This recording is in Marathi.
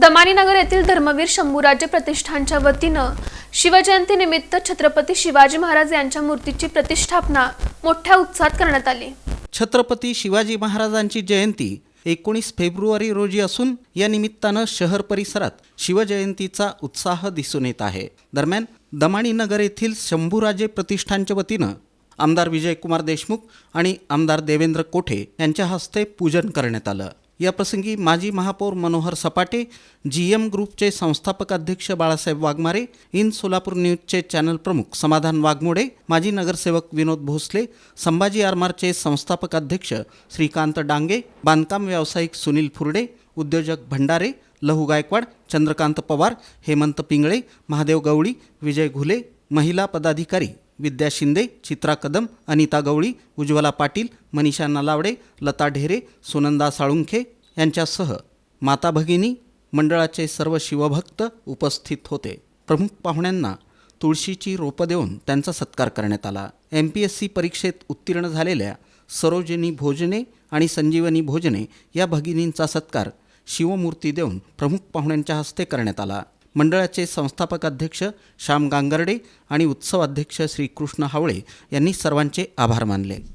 दमानीनगर येथील धर्मवीर शंभूराजे प्रतिष्ठानच्या वतीनं शिवजयंतीनिमित्त छत्रपती शिवाजी महाराज यांच्या मूर्तीची प्रतिष्ठापना मोठ्या उत्साहात करण्यात आली. छत्रपती शिवाजी महाराजांची जयंती एकोणीस फेब्रुवारी रोजी असून या निमित्तानं शहर परिसरात शिवजयंतीचा उत्साह दिसून येत आहे. दरम्यान दमाणीनगर येथील शंभूराजे प्रतिष्ठानच्या वतीनं आमदार विजयकुमार देशमुख आणि आमदार देवेंद्र कोठे यांच्या हस्ते पूजन करण्यात आलं. याप्रसंगी माजी महापौर मनोहर सपाटे जी एम ग्रुपचे संस्थापक अध्यक्ष बाळासाहेब वाघमारे इन सोलापूर न्यूजचे चॅनल प्रमुख समाधान वाघमोडे माजी नगरसेवक विनोद भोसले संभाजी आरमारचे संस्थापक अध्यक्ष श्रीकांत डांगे बांधकाम व्यावसायिक सुनील फुरडे उद्योजक भंडारे लहू गायकवाड चंद्रकांत पवार हेमंत पिंगळे महादेव गवळी विजय घुले महिला पदाधिकारी विद्या शिंदे चित्रा कदम अनिता गवळी उज्ज्वला पाटील मनीषा नलावडे लता ढेरे सुनंदा साळुंखे यांच्यासह माता भगिनी मंडळाचे सर्व शिवभक्त उपस्थित होते. प्रमुख पाहुण्यांना तुळशीची रोपं देऊन त्यांचा सत्कार करण्यात आला. एम पी एस सी परीक्षेत उत्तीर्ण झालेल्या सरोजिनी भोजने आणि संजीवनी भोजने या भगिनींचा सत्कार शिवमूर्ती देऊन प्रमुख पाहुण्यांच्या हस्ते करण्यात आला. मंडळाचे संस्थापक अध्यक्ष श्याम गांगर्डे आणि उत्सव अध्यक्ष हावळे यांनी सर्वांचे आभार मानले.